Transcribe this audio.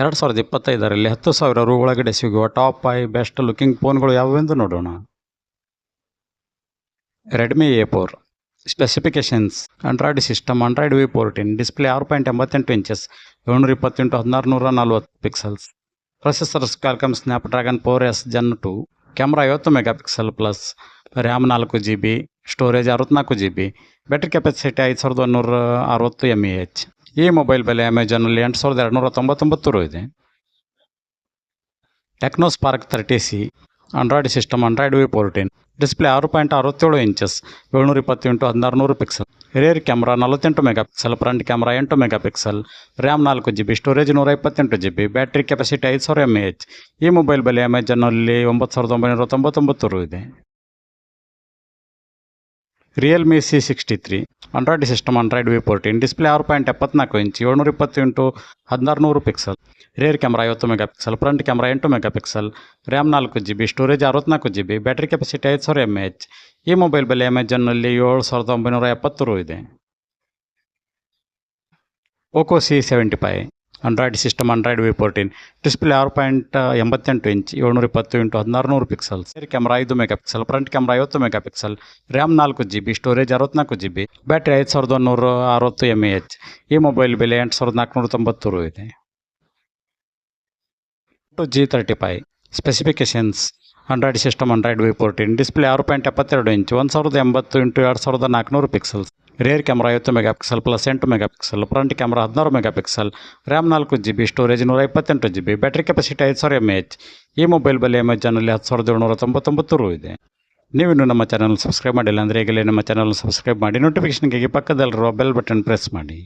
ಎರಡು ಸಾವಿರದ ಇಪ್ಪತ್ತೈದರಲ್ಲಿ ಹತ್ತು ಸಾವಿರ ರು ಒಳಗಡೆ ಸಿಗುವ ಟಾಪ್ ಫೈ ಬೆಸ್ಟ್ ಲುಕಿಂಗ್ ಫೋನ್ಗಳು ಯಾವುವೆಂದು ನೋಡೋಣ. Redmi A four specifications, Android system, Android V fourteen, display ಆರು ಪಾಯಿಂಟ್ ಎಂಬತ್ತೆಂಟು ಇಂಚಸ್, ಏಳ್ನೂರ ಇಪ್ಪತ್ತೆಂಟು ಹದಿನಾರು ನೂರ ನಲ್ವತ್ತು pixels. Processor Qualcomm Snapdragon four S gen two, camera ಐವತ್ತು ಮೆಗಾ ಪಿಕ್ಸೆಲ್ ಪ್ಲಸ್, ರ್ಯಾಮ್ ನಾಲ್ಕು ಜಿ ಬಿ, ಸ್ಟೋರೇಜ್ ಅರವತ್ನಾಲ್ಕು ಜಿ ಬಿ, ಬ್ಯಾಟ್ರಿ ಕೆಪಾಸಿಟಿ ಐದು ಸಾವಿರದ ಒಂದೂರ ಅರವತ್ತು ಎಂ ಇ ಎಚ್. ಈ ಮೊಬೈಲ್ ಬೆಲೆ ಅಮೆಜಾನಲ್ಲಿ ಎಂಟು ಸಾವಿರದ ಎರಡುನೂರ ತೊಂಬತ್ತೊಂಬತ್ತು ರೂ ಇದೆ. Tecno Spark thirty C Android system Android V fourteen display ಆರು ಪಾಯಿಂಟ್ ಅರವತ್ತೇಳು ಇಂಚಸ್ ಏಳ್ನೂರ ಇಪ್ಪತ್ತೆಂಟು ಹದಿನಾರು ನೂರು ಪಿಕ್ಸೆಲ್ ರೇರ್ ಕ್ಯಾಮ್ರಾ ನಲವತ್ತೆಂಟು ಮೆಗಾ ಪಿಕ್ಸಲ್ ಫ್ರಂಟ್ ಕ್ಯಾಮ್ರಾ ಎಂಟು ಮೆಗಾ ಪಿಕ್ಸೆಲ್ ರ್ಯಾಮ್ ನಾಲ್ಕು ಜಿ ಬಿ ಸ್ಟೋರೇಜ್ ನೂರ ಇಪ್ಪತ್ತೆಂಟು ಜಿ ಬಿ ಬ್ಯಾಟ್ರಿ ಕೆಪಾಸಿಟಿ ಐದು ಸಾವಿರ ಎಂ ಎಚ್ ಈ ಮೊಬೈಲ್ ಬೆಲೆ ಅಮೆಜಾನಲ್ಲಿ ಒಂಬತ್ತು ಸಾವಿರದ ಒಂಬೈನೂರ ತೊಂಬತ್ತೊಂಬತ್ತು ರೂ ಇದೆ. Realme C sixty three Android system Android V fourteen display ಆರು ಪಾಯಿಂಟ್ ಎಪ್ಪತ್ನಾಲ್ಕು ಇಂಚ್ ಏಳ್ನೂರ ಇಪ್ಪತ್ತೆಂಟು ಹದಿನಾರು ನೂರು ಪಿಕ್ಸಲ್ ರೇರ್ ಕ್ಯಾಮ್ರಾ ಐವತ್ತು ಮೆಗಾ ಪಿಕ್ಸಲ್ ಫ್ರಂಟ್ ಕ್ಯಾಮ್ರಾ ಎಂಟು ಮೆಗಾ ಪಿಕ್ಸಲ್ ರ್ಯಾಮ್ ನಾಲ್ಕು ಜಿ ಬಿ ಸ್ಟೋರೇಜ್ ಅರವತ್ನಾಲ್ಕು ಜಿ ಬಿ ಬ್ಯಾಟ್ರಿ ಕೆಪಾಸಿಟಿ ಐದು ಸಾವಿರ ಎಂ ಎಚ್ ಈ ಮೊಬೈಲ್ ಬೆಲೆ ಅಮೆಜಾನ್ನಲ್ಲಿ ಏಳು ಸಾವಿರದ ಒಂಬೈನೂರ ಎಪ್ಪತ್ತು ರು ಇದೆ. Poco C seventy five Android system Android V fourteen display ಆರು ಪಾಯಿಂಟ್ ಎಂಬತ್ತೆಂಟು ಇಂಚ್ ಏಳ್ನೂರ ಇಪ್ಪತ್ತು ಇಂಟು ಹದಿನಾರು ನೂರು ಪಿಕ್ಸೆಲ್ಸ್ ಸೇರಿ ಕ್ಯಾಮ್ರಾ ಐದು ಮೆಗಾ ಪಿಕ್ಸಲ್ ಫ್ರಂಟ್ ಕ್ಯಾಮ್ರಾ ಐವತ್ತು ಮೆಗಾ ಪಿಕ್ಸೆಲ್ ರ್ಯಾಮ್ ನಾಲ್ಕು ಜಿ ಬಿ ಸ್ಟೋರೇಜ್ ಅರವತ್ನಾಲ್ಕು ಜಿ ಬಿ ಬ್ಯಾಟ್ರಿ ಐದು ಸಾವಿರದ ಒಂದೂರ ಅರವತ್ತು ಎಂ ಎ ಎಚ್ ಈ ಮೊಬೈಲ್ ಬೆಲೆ ಎಂಟು ಸಾವಿರದ ನಾಲ್ಕುನೂರ ತೊಂಬತ್ತು ರು ಇದೆ. Two G thirty five specifications Android system Android V fourteen display ಆರು ಪಾಯಿಂಟ್ ಎಪ್ಪತ್ತೆರಡು ಇಂಚ್ ಒಂದು ಸಾವಿರದ ಎಂಬತ್ತು ಇಂಟು ಎರಡು ಸಾವಿರದ ನಾಲ್ಕುನೂರು ಪಿಕ್ಸೆಲ್ಸ್ ರೇರ್ ಕ್ಯಾಮ್ರಾ ಐವತ್ತು ಮೆಗಾ ಪಿಕ್ಸೆಲ್ ಪ್ಲಸ್ ಎಂಟು ಮೆಗಾ ಪಿಕ್ಸೆಲ್ ಫ್ರಂಟ್ ಕ್ಯಾಮ್ರಾ ಹದಿನಾರು ಮೆಗಾ ಪಿಕ್ಸೆಲ್ ರ್ಯಾಮ್ ನಾಲ್ಕು ಜಿ ಬಿ ಸ್ಟೋರೇಜ್ ನೂರ ಇಪ್ಪತ್ತೆಂಟು ಜಿ ಬಿ ಬ್ಯಾಟ್ರಿ ಕೆಪಾಸಿಟಿ ಐದು ಸಾವಿರ ಎಂ ಎಚ್ ಈ ಮೊಬೈಲ್ ಬೆಲೆ ಅಮೆಜಾನಲ್ಲಿ ಹತ್ತು ಸಾವಿರದ ಏಳ್ನೂರ ತೊಂಬತ್ತೊಂಬತ್ತು ರು ಇದೆ. ನೀವಿನ್ನು ನಮ್ಮ ಚಾನಲ್ ಸಬ್ಸ್ಕ್ರೈಬ್ ಮಾಡಿಲ್ಲ ಅಂದರೆ ಈಗಲೇ ನಮ್ಮ ಚಾನಲ್ ಸಬ್ಸ್ಕ್ರೈಬ್ ಮಾಡಿ ನೋಟಿಫಿಕೇಷನ್ಗಾಗಿ ಪಕ್ಕದಲ್ಲಿರುವ ಬೆಲ್ ಬಟನ್ ಪ್ರೆಸ್ ಮಾಡಿ.